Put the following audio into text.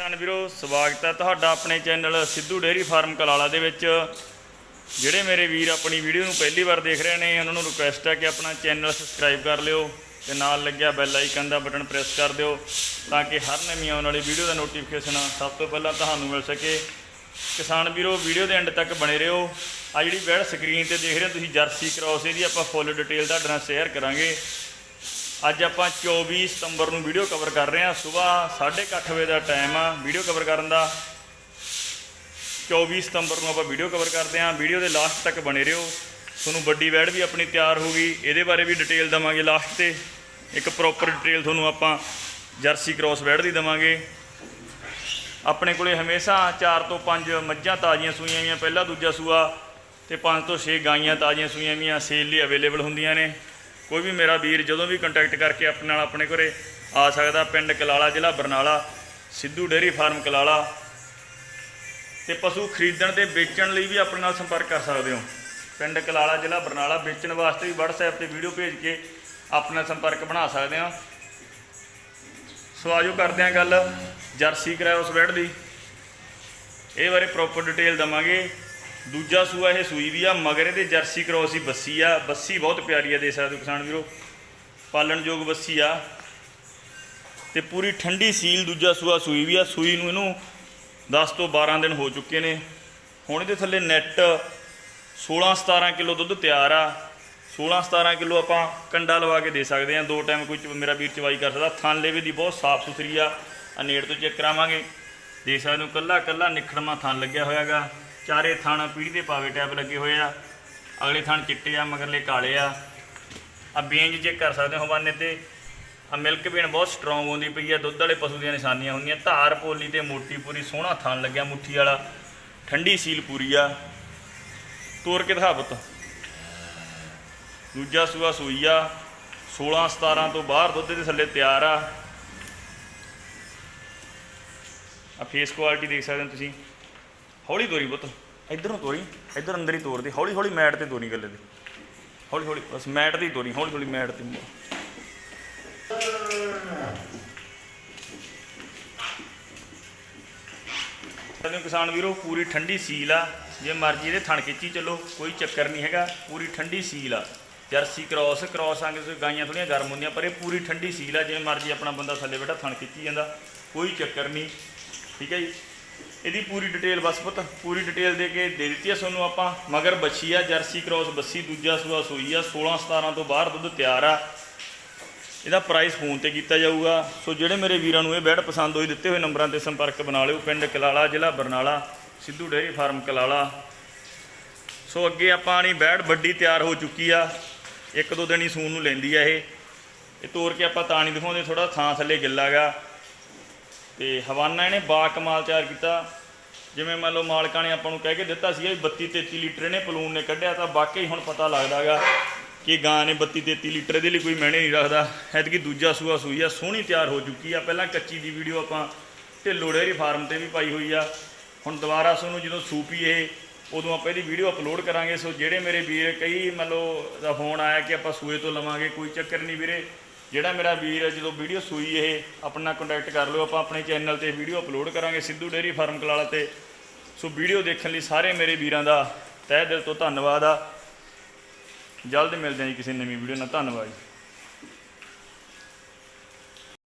ਕਿਸਾਨ ਵੀਰੋ, ਸਵਾਗਤ ਹੈ ਤੁਹਾਡਾ ਆਪਣੇ channel Sidhu dairy farm Kalala ਦੇ ਵਿੱਚ। ਜਿਹੜੇ ਮੇਰੇ ਵੀਰ ਆਪਣੀ ਵੀਡੀਓ ਨੂੰ ਪਹਿਲੀ ਵਾਰ ਦੇਖ ਰਹੇ ਨੇ, ਉਹਨਾਂ ਨੂੰ ਰਿਕੁਐਸਟ ਹੈ ਕਿ ਆਪਣਾ ਚੈਨਲ ਸਬਸਕ੍ਰਾਈਬ ਕਰ ਲਿਓ ਤੇ ਨਾਲ ਲੱਗਿਆ ਬੈਲ ਆਈਕਨ ਦਾ ਬਟਨ ਪ੍ਰੈਸ ਕਰ ਦਿਓ ਤਾਂ ਕਿ ਹਰ ਨਵੀਂ ਆਉਣ ਵਾਲੀ ਵੀਡੀਓ ਦਾ ਨੋਟੀਫਿਕੇਸ਼ਨ ਸਭ ਤੋਂ ਪਹਿਲਾਂ ਤੁਹਾਨੂੰ ਮਿਲ ਸਕੇ। ਕਿਸਾਨ ਵੀਰੋ, ਵੀਡੀਓ ਦੇ ਐਂਡ ਤੱਕ ਬਣੇ ਰਹੋ। ਆ ਜਿਹੜੀ ਵੈੜ ਸਕਰੀਨ ਤੇ ਦੇਖ ਰਹੇ ਹੋ ਤੁਸੀਂ, ਜਰਸੀ ਕ੍ਰਾਸ ਇਹਦੀ ਆਪਾਂ ਫੁੱਲ ਡਿਟੇਲ ਤੁਹਾਡੇ ਨਾਲ ਸ਼ੇਅਰ ਕਰਾਂਗੇ। ਅੱਜ ਆਪਾਂ 24 ਸਤੰਬਰ ਨੂੰ ਵੀਡੀਓ ਕਵਰ ਕਰ ਰਹੇ ਹਾਂ। ਸਵੇਰ 8:30 ਵਜੇ ਦਾ ਟਾਈਮ ਆ ਵੀਡੀਓ ਕਵਰ ਕਰਨ ਦਾ। 24 ਸਤੰਬਰ ਨੂੰ ਆਪਾਂ ਵੀਡੀਓ ਕਵਰ ਕਰਦੇ ਹਾਂ। ਵੀਡੀਓ ਦੇ ਲਾਸਟ ਤੱਕ ਬਣੇ ਰਹੋ। ਤੁਹਾਨੂੰ ਵੱਡੀ ਵੈੜ ਵੀ ਆਪਣੀ ਤਿਆਰ ਹੋ ਗਈ। ਇਹਦੇ ਬਾਰੇ ਵੀ ਡਿਟੇਲ ਦਵਾਂਗੇ ਲਾਸਟ ਤੇ। ਇੱਕ ਪ੍ਰੋਪਰ ਡਿਟੇਲ ਤੁਹਾਨੂੰ ਆਪਾਂ ਜਰਸੀ ਕ੍ਰਾਸ ਵੈੜ ਦੀ ਦਵਾਂਗੇ। ਆਪਣੇ ਕੋਲੇ ਹਮੇਸ਼ਾ 4 ਤੋਂ 5 ਮੱਝਾਂ ਤਾਜ਼ੀਆਂ ਸੂਈਆਂ ਵੀਆਂ ਪਹਿਲਾ ਦੂਜਾ ਸੂਆ ਤੇ 5 ਤੋਂ 6 ਗਾਈਆਂ ਤਾਜ਼ੀਆਂ ਸੂਈਆਂ ਵੀਆਂ ਸੇਲ ਲਈ ਅਵੇਲੇਬਲ ਹੁੰਦੀਆਂ ਨੇ। ਕੋਈ ਵੀ ਮੇਰਾ ਵੀਰ ਜਦੋਂ ਵੀ ਕੰਟੈਕਟ ਕਰਕੇ ਆਪਣੇ ਨਾਲ ਆਪਣੇ ਘਰੇ ਆ ਸਕਦਾ, ਪਿੰਡ ਕਲਾਲਾ ਜ਼ਿਲ੍ਹਾ ਬਰਨਾਲਾ, ਸਿੱਧੂ ਡੇਅਰੀ ਫਾਰਮ ਕਲਾਲਾ, ਤੇ ਪਸ਼ੂ ਖਰੀਦਣ ਤੇ ਵੇਚਣ ਲਈ ਵੀ ਆਪਣੇ ਨਾਲ ਸੰਪਰਕ ਕਰ ਸਕਦੇ ਹੋ। ਪਿੰਡ ਕਲਾਲਾ ਜ਼ਿਲ੍ਹਾ ਬਰਨਾਲਾ ਵੇਚਣ ਵਾਸਤੇ ਵੀ WhatsApp ਤੇ ਵੀਡੀਓ ਭੇਜ ਕੇ ਆਪਣਾ ਸੰਪਰਕ ਬਣਾ ਸਕਦੇ ਹੋ। ਸੋ ਆਜੋ ਕਰਦੇ ਹਾਂ ਗੱਲ, ਜਰਸੀ ਕਰਾਇਆ ਉਸ ਬੈਡ ਦੀ। ਇਹ ਬਾਰੇ ਪ੍ਰੋਪਰ ਡਿਟੇਲ ਦਵਾਂਗੇ। ਦੂਜਾ ਸੂਆ ਇਹ ਸੂਈ ਵੀ ਆ, ਮਗਰ ਇਹਦੇ ਜਰਸੀ ਕ੍ਰੋਸ ਹੀ ਬੱਸੀ ਆ। ਬੱਸੀ ਬਹੁਤ ਪਿਆਰੀ ਆ ਦੇ ਸਕਦੇ ਹੋ ਕਿਸਾਨ ਵੀਰੋ। ਪਾਲਣਯੋਗ ਬੱਸੀ ਆ। ਤੇ ਪੂਰੀ ਠੰਡੀ ਸੀਲ ਦੂਜਾ ਸੂਆ ਸੂਈ ਵੀ ਆ। ਸੂਈ ਨੂੰ ਇਹਨੂੰ 10 ਤੋਂ 12 ਦਿਨ ਹੋ ਚੁੱਕੇ ਨੇ। ਹੁਣ ਇਹਦੇ ਥੱਲੇ ਨੈਟ 16 17 ਕਿਲੋ ਦੁੱਧ ਤਿਆਰ ਆ। 16 17 ਕਿਲੋ ਆਪਾਂ ਕੰਡਾ ਲਵਾ ਕੇ ਦੇ ਸਕਦੇ ਆ ਦੋ ਟਾਈਮ ਕੋਈ ਚ- ਮੇਰਾ ਵੀਰ ਚਵਾਈ ਕਰ ਸਕਦਾ। ਥਣ ਲੇਵੇ ਦੀ ਬਹੁਤ ਸਾਫ਼ ਸੁਥਰੀ ਆ। ਆ ਨੇੜ ਤੋਂ ਚੈੱਕ ਕਰਾਵਾਂਗੇ। ਦੇਖ ਸਕਦੇ ਹੋ ਕੱਲਾ ਕੱਲਾ ਨਿਖੜਮਾ ਥਣ ਲੱਗਿਆ ਹੋਇਆਗਾ। ਚਾਰੇ ਥਣ ਪੀੜੀ ਦੇ ਪਾਵੇ ਟੈਪ ਲੱਗੇ ਹੋਏ ਆ। ਅਗਲੇ ਥਾਣ ਚਿੱਟੇ ਆ, ਮਗਰਲੇ ਕਾਲੇ ਆ। ਆ ਬੇਂਜ ਚੈੱਕ ਕਰ ਸਕਦੇ ਹੋ ਹਵਾਨੇ ਤੇ। ਆ ਮਿਲਕ ਬੇਨ ਬਹੁਤ ਸਟਰੋਂਗ ਹੁੰਦੀ ਪਈ ਆ, ਦੁੱਧ ਵਾਲੇ ਪਸ਼ੂ ਦੀਆਂ ਨਿਸ਼ਾਨੀਆਂ ਹੁੰਦੀਆਂ ਧਾਰ ਪੋਲੀ ਤੇ ਮੋਟੀ ਪੂਰੀ ਸੋਹਣਾ ਥਣ ਲੱਗਿਆ ਮੁੱਠੀ ਵਾਲਾ। ਠੰਡੀ ਸੀਲ ਪੂਰੀ ਆ। ਤੋਰ ਕੇ ਦਿਖਾ ਪੁੱਤ। ਦੂਜਾ ਸੂਆ ਸੂਈ ਆ। 16 17 ਤੋਂ ਬਾਹਰ ਦੁੱਧ ਦੇ ਥੱਲੇ ਤਿਆਰ ਆ। ਆ ਫੇਸ ਕੁਆਲਿਟੀ ਦੇਖ ਸਕਦੇ ਹੋ ਤੁਸੀਂ। ਹੌਲੀ ਤੋਰੀ ਪੁੱਤ। ਇੱਧਰ ਨੂੰ ਤੋਰੀ, ਇੱਧਰ ਅੰਦਰ ਹੀ ਤੋਰਦੇ। ਹੌਲੀ ਹੌਲੀ ਮੈਟ ਤੇ ਤੋਰੀ ਗੱਲੇ ਦੀ। ਹੌਲੀ ਹੌਲੀ, ਬਸ ਮੈਟ 'ਤੇ ਹੀ ਤੋਰੀ, ਹੌਲੀ ਹੌਲੀ ਮੈਟ ਤੇ। ਸਾਡੇ ਕਿਸਾਨ ਵੀਰੋ, ਪੂਰੀ ਠੰਡੀ ਸੀਲ ਆ। ਜੇ ਮਰਜ਼ੀ ਇਹਦੇ ਥਣ ਖਿੱਚੀ ਚੱਲੋ, ਕੋਈ ਚੱਕਰ ਨਹੀਂ ਹੈਗਾ। ਪੂਰੀ ਠੰਡੀ ਸੀਲ ਆ। ਜਰਸੀ ਕ੍ਰਾਸ ਕ੍ਰਾਸ ਆਂਗੇ ਤੁਸੀਂ ਗਾਈਆਂ ਥੋੜੀਆਂ ਗਰਮ ਹੁੰਦੀਆਂ, ਪਰ ਇਹ ਪੂਰੀ ਠੰਡੀ ਸੀਲ ਆ। ਜਿਵੇਂ ਮਰਜ਼ੀ ਆਪਣਾ ਬੰਦਾ ਥੱਲੇ ਬੈਠਾ, ਥਣ ਖਿੱਚੀ ਜਾਂਦਾ। ਕੋਈ ਚੱਕਰ ਨਹੀਂ। ਠੀਕ ਹੈ ਜੀ? ਇਹਦੀ ਪੂਰੀ ਡਿਟੇਲ ਬਸ ਪੁੱਤ, ਪੂਰੀ ਡਿਟੇਲ ਦੇ ਕੇ ਦੇ ਦਿੱਤੀ ਆ ਤੁਹਾਨੂੰ ਆਪਾਂ। ਮਗਰ ਬੱਚੀ ਆ, ਜਰਸੀ ਕ੍ਰਾਸ ਬੱਸੀ, ਦੂਜਾ ਸੂਆ ਸੂਈ ਆ 16 17 ਤੋਂ ਬਾਹਰ ਦੁੱਧ ਤਿਆਰ ਆ। ਇਹਦਾ ਪ੍ਰਾਈਸ ਫੋਨ ਤੇ ਕੀਤਾ ਜਾਊਗਾ। ਸੋ ਜਿਹੜੇ ਮੇਰੇ ਵੀਰਾਂ ਨੂੰ ਇਹ ਬੈਡ ਪਸੰਦ ਹੋਈ, ਦਿੱਤੇ ਹੋਏ ਨੰਬਰਾਂ ਤੇ ਸੰਪਰਕ ਬਣਾ ਲਿਓ। ਪਿੰਡ ਕਲਾਲਾ, ਜ਼ਿਲ੍ਹਾ Barnala, Sidhu dairy farm Kalala. So ਅੱਗੇ ਆਪਾਂ ਆਣੀ ਬੈਡ ਵੱਡੀ ਤਿਆਰ ਹੋ ਚੁੱਕੀ ਆ। ਇੱਕ ਦੋ ਦਿਨ ਹੀ ਸੂਨ ਨੂੰ ਲੈਂਦੀ ਆ ਇਹ। ਇਹ ਤੋਰ ਕੇ ਆਪਾਂ ਤਾਂ ਨਹੀਂ ਦਿਖਾਉਂਦੇ ਥੋੜਾ ਥਾਂ ਥੱਲੇ ਗਿੱਲਾਗਾ। ਤੇ ਹਵਾਨਾ ਇਹਨੇ ਬਾ ਕਮਾਲ ਤਿਆਰ ਕੀਤਾ। ਜਿਵੇਂ ਮੰਨ ਲਓ ਮਾਲਕਾਂ ਨੇ ਆਪਾਂ ਨੂੰ ਕਹਿ ਕੇ ਦਿੱਤਾ ਸੀਗਾ ਵੀ 32 33 ਲੀਟਰ ਇਹਨੇ ਪਲੂਨ ਨੇ ਕੱਢਿਆ ਤਾਂ ਵਾਕਈ ਹੁਣ ਪਤਾ ਲੱਗਦਾਗਾ ਕਿ ਗਾਂ ਨੇ 32 33 ਲੀਟਰ ਦੇ ਲਈ ਕੋਈ ਮਹਿਣੇ ਨਹੀਂ ਰੱਖਦਾ। ਐਤਕੀ ਦੂਜਾ ਸੂਆ ਸੂਈ ਆ, ਸੋਹਣੀ ਤਿਆਰ ਹੋ ਚੁੱਕੀ ਆ। ਪਹਿਲਾਂ ਕੱਚੀ ਦੀ ਵੀਡੀਓ ਆਪਾਂ ਢਿੱਲੋਂ ਡੇਅਰੀ ਫਾਰਮ ਤੇ ਵੀ ਪਾਈ ਹੋਈ ਆ। ਹੁਣ ਦੁਬਾਰਾ ਸਾਨੂੰ ਜਦੋਂ ਸੂਪੀ ਇਹ ਉਦੋਂ ਆਪਾਂ ਇਹਦੀ ਵੀਡੀਓ ਅਪਲੋਡ ਕਰਾਂਗੇ। ਸੋ ਜਿਹੜੇ ਮੇਰੇ ਵੀਰ ਕਈ ਮੰਨ ਲਓ ਦਾ ਫੋਨ ਆਇਆ ਕਿ ਆਪਾਂ ਸੂਏ ਤੋਂ ਲਵਾਂਗੇ, ਕੋਈ ਚੱਕਰ ਨਹੀਂ ਵੀਰੇ। ਜਿਹੜਾ ਮੇਰਾ ਵੀਰ ਜਦੋਂ ਵੀਡੀਓ ਸੂਈ ਇਹ, ਆਪਣਾ ਕੰਟੈਕਟ ਕਰ ਲਿਓ, ਆਪਾਂ ਆਪਣੇ ਚੈਨਲ ਤੇ ਵੀਡੀਓ ਅਪਲੋਡ ਕਰਾਂਗੇ ਸਿੱਧੂ ਡੇਅਰੀ ਫਾਰਮ ਕਲਾਲਾ ਤੇ। ਸੋ ਵੀਡੀਓ ਦੇਖਣ ਲਈ ਸਾਰੇ ਮੇਰੇ ਵੀਰਾਂ ਦਾ ਤਹਿ ਦਿਲ ਤੋਂ ਧੰਨਵਾਦ ਆ। ਜਲਦ ਮਿਲਦੇ ਹਾਂ ਜੀ ਕਿਸੇ ਨਵੀਂ ਵੀਡੀਓ ਨਾਲ, ਧੰਨਵਾਦ ਜੀ।